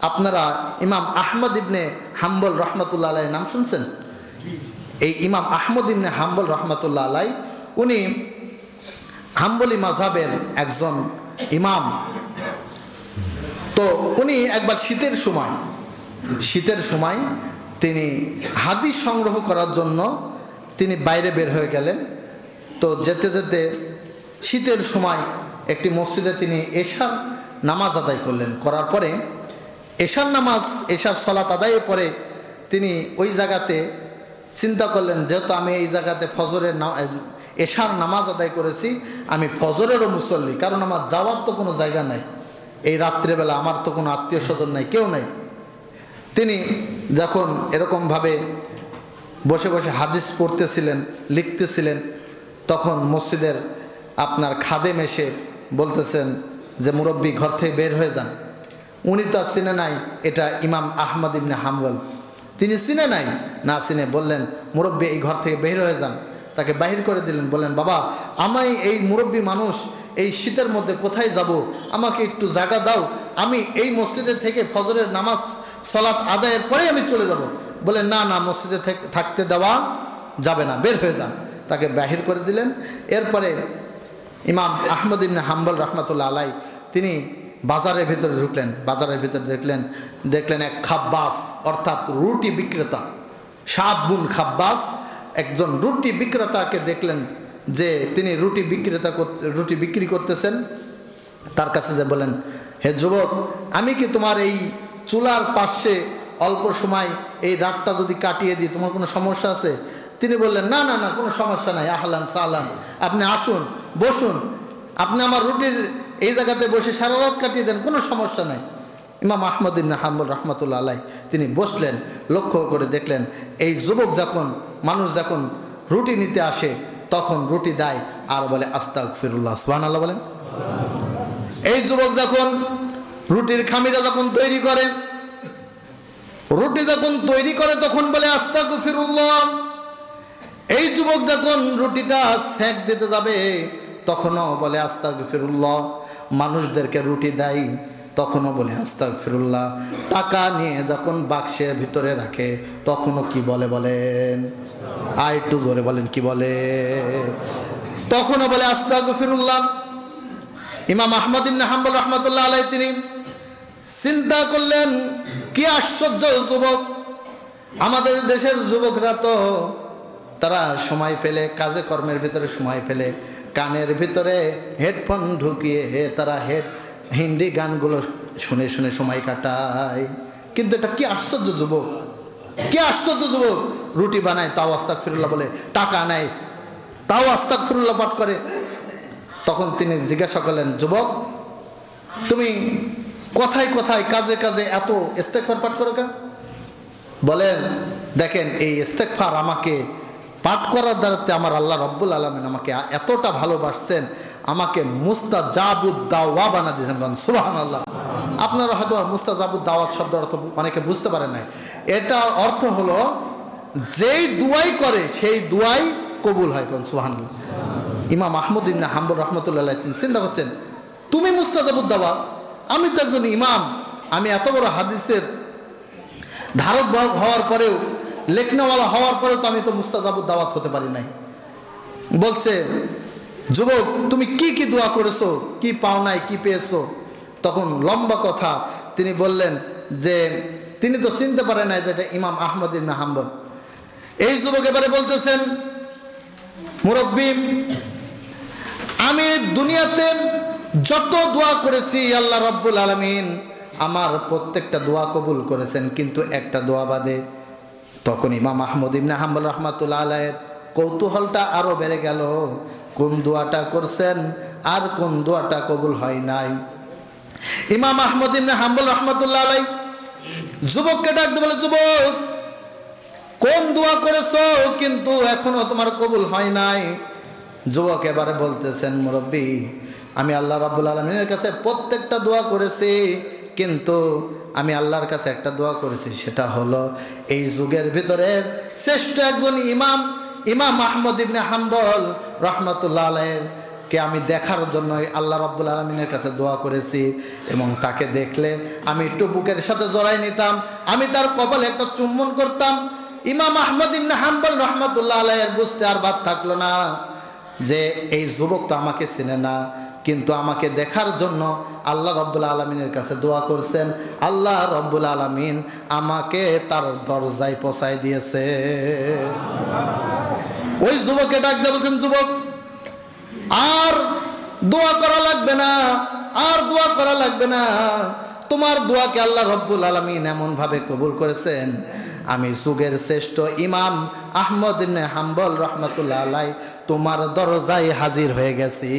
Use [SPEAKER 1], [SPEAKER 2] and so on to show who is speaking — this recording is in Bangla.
[SPEAKER 1] আপনারা ইমাম আহমদ ইবনে হাম্বল রহমতুল্লাহ আলাই নাম শুনছেন? এই ইমাম আহমদ ইবনে হাম্বল রহমতুল্লাহ আলাই, উনি হাম্বলি মাঝাবের একজন ইমাম। তো উনি একবার শীতের সময় শীতের সময় তিনি হাদিস সংগ্রহ করার জন্য তিনি বাইরে বের হয়ে গেলেন। তো যেতে যেতে শীতের সময় একটি মসজিদে তিনি এশার নামাজ আদায় করলেন। করার পরে এশার নামাজ, এশার সলাত আদায়ের পরে তিনি ওই জায়গাতে চিন্তা করলেন, যেহেতু আমি এই জায়গাতে ফজরের এশার নামাজ আদায় করেছি, আমি ফজরেরও মুসল্লি, কারণ আমার যাওয়ার তো কোনো জায়গা নাই। এই রাত্রেবেলা আমার তো কোনো আত্মীয় স্বজন নাই, কেউ নাই। তিনি যখন এরকমভাবে বসে বসে হাদিস পড়তেছিলেন, লিখতেছিলেন, তখন মসজিদের আপনার খাদেম এসে বলতেছেন যে, মুরব্বী, ঘর থেকে বের হয়ে যান। উনি তো আর চিনে নাই, এটা ইমাম আহমদ ইবনে হাম্বল। তিনি চিনে নাই? না চিনে। বললেন, মুরব্বী এই ঘর থেকে বের হয়ে যান। তাকে বাহির করে দিলেন। বললেন, বাবা, আমায় এই মুরব্বী মানুষ এই শীতের মধ্যে কোথায় যাব? আমাকে একটু জায়গা দাও। আমি এই মসজিদে থেকে ফজরের নামাজ সলাৎ আদায়ের পরে আমি চলে যাব। বলে না না, মসজিদে থাকতে দেওয়া যাবে না। বের হয়ে যান। তাকে বাহির করে দিলেন। এরপরে ইমাম আহমদ ইবনে হাম্বল রহমতুল্লাহ আলাই তিনি বাজারের ভিতরে ঢুকলেন, বাজারের ভিতরে দেখলেন দেখলেন এক খাব্বাস, অর্থাৎ রুটি বিক্রেতা। সাত বুন খাব্বাস, একজন রুটি বিক্রেতাকে দেখলেন যে তিনি রুটি বিক্রেতা রুটি বিক্রি করতেছেন। তার কাছে যে বলেন, হে যুবক, আমি কি তোমার এই চুলার পাশে অল্প সময় এই রাতটা যদি কাটিয়ে দিই, তোমার কোনো সমস্যা আছে? তিনি বললেন, না না না, কোনো সমস্যা নাই, আহলান সাহলান। আপনি আসুন, বসুন। আপনি আমার রুটির এই জায়গাতে বসে সারা রাত কাটিয়ে দেন, কোনো সমস্যা নাই। ইমাম আহমদ ইবনে হাম্বুল রহমতুল্লা আলাই তিনি বসলেন, লক্ষ্য করে দেখলেন, এই যুবক যখন, মানুষ যখন রুটি নিতে আসে, তখন রুটি দেয়, আর বলে আস্তাক ফিরুল্লাহ সুহান আল্লাহ বলেন। এই যুবক যখন রুটির খামিরা যখন তৈরি করে, রুটি যখন তৈরি করে, তখন বলে আস্তাক ফিরুল্লাহ এই যুবক যখন রুটিটা সেঁক দিতে যাবে, তখনও বলে আস্তাক ফিরুল্লাহ মানুষদেরকে রুটি দেয়, তখনও বলে আস্তাক ফিরুল্লাহ টাকা নিয়ে যখন বাক্সের ভিতরে রাখে, তখনও কি বলে বলেন? আর একটু জোরে বলেন, কি বলে? তখনও বলে আস্তাক ফিরুল্লাহ ইমাম আহমদ হাম্বল রহমতুল্লাহ আলাই তিনি চিন্তা করলেন, কি আশ্চর্য যুবক! আমাদের দেশের যুবকরা তো তারা সময় পেলে, কাজে কর্মের ভিতরে সময় পেলে কানের ভিতরে হেডফোন ঢুকিয়ে, হে তারা হেড, হিন্দি গানগুলো শুনে শুনে সময় কাটায়। কিন্তু এটা কি আশ্চর্য যুবক? কি আশ্চর্য যুবক? রুটি বানায়, তাও আস্তাক ফিরুল্লাহ বলে, টাকা নেয়, তাও আস্তাক ফিরুল্লাহ পাঠ করে। তখন তিনি জিজ্ঞাসা করলেন, যুবক, তুমি কথায় কথায়, কাজে কাজে এত ইস্তেকফার পাঠ করো কেন? বলেন, দেখেন, এই ইস্তেকফার আমাকে পাঠ করার দ্বারাতে আমার আল্লাহ রব্বুল আলমিন আমাকে এতটা ভালোবাসছেন, আমাকে মুস্তা জাবুদ দাওয়া বানা দিয়েছেন। সুবাহান আল্লাহ আপনারা হয়তো মুস্তা জাবুদ দাওয়াত শব্দ অর্থ অনেকে বুঝতে পারেন নাই। এটা অর্থ হলো, যেই দুয়াই করে, সেই দুয়াই কবুল হয়। কোন সুহান ইমাম আহমদ ইবনে হাম্বুর রহমতুল্লাহ তিনি চিন্তা করছেন, তুমি মুস্তাজাবুদ দাওয়া আমি তো একজন ইমাম, আমি এত বড় হাদিসের ধারক হওয়ার পরেও লেখনাওয়ালা হওয়ার পরেও তো আমি তো মুস্তাজাবুদ দাওয়াত হতে পারি নাই। বলছে, যুবক, তুমি কি কি দোয়া করেছ? কি পাও নাই? কি পেয়েছ? তখন লম্বা কথা, তিনি বললেন যে, তিনি তো চিনতে পারে নাই যে এটা ইমাম আহমদ ইবনে হাম্বল। এই যুবক এবারে বলতেছেন, মুরব্বী, আমি দুনিয়াতে যত দোয়া করেছি, আল্লাহ রব্বুল আলমিন আমার প্রত্যেকটা দোয়া কবুল করেছেন, কিন্তু একটা দোয়া বাদে তখন ইমাম আহমদ ইবনে হাম্বল রহমাতুল্লাহ আলাইয়ের কৌতূহলটা আরও বেড়ে গেল। কোন দোয়াটা করছেন আর কোন দোয়াটা কবুল হয় নাই। ইমাম আহমদ ইবনে হাম্বল রহমাতুল্লাহ আলাই যুবককে ডাকতে বলে, যুবক, কোন দোয়া করেছ? কিন্তু এখনও তোমার কবুল হয় নাই। যুবক এবারে বলতেছেন, মুরব্বী, আমি আল্লাহ রাবুল আলমিনের কাছে প্রত্যেকটা দোয়া করেছি, কিন্তু আমি আল্লাহর কাছে একটা দোয়া করেছি, সেটা হলো এই যুগের ভিতরে শ্রেষ্ঠ একজন ইমাম ইমাম আহমদ ইবনে হাম্বল রহমতুল্লাহ আলাইয়ের কে আমি দেখার জন্য আল্লাহ রব্বুল আলমিনের কাছে দোয়া করেছি এবং তাকে দেখলে আমি একটু বুকের সাথে জড়াই নিতাম, আমি তার কপালে একটা চুম্বন করতাম। ইমাম আহমদ ইবনে হাম্বল রহমতুল্লাহ আলাইয়ের বুঝতে আর বাদ থাকল না যে এই যুবক তো আমাকে চেনে না কিন্তু আমাকে দেখার জন্য আল্লাহ রব্বুল আলমিনের কাছে দোয়া করছেন, আল্লাহ রব্বুল আলমিন আমাকে তার দরজায় পৌঁছায় দিয়েছে। ওই যুবককে ডাক দিয়ে বলছেন, যুবক, আর দোয়া করা লাগবে না, আর দোয়া করা লাগবে না। তোমার দোয়াকে আল্লাহ রব্বুল আলমিন এমন ভাবে কবুল করেছেন আমি যুগের শ্রেষ্ঠ ইমাম আহমদ হাম্বল রহমতুল্লাহ তোমার দরজায় হাজির হয়ে গেছি।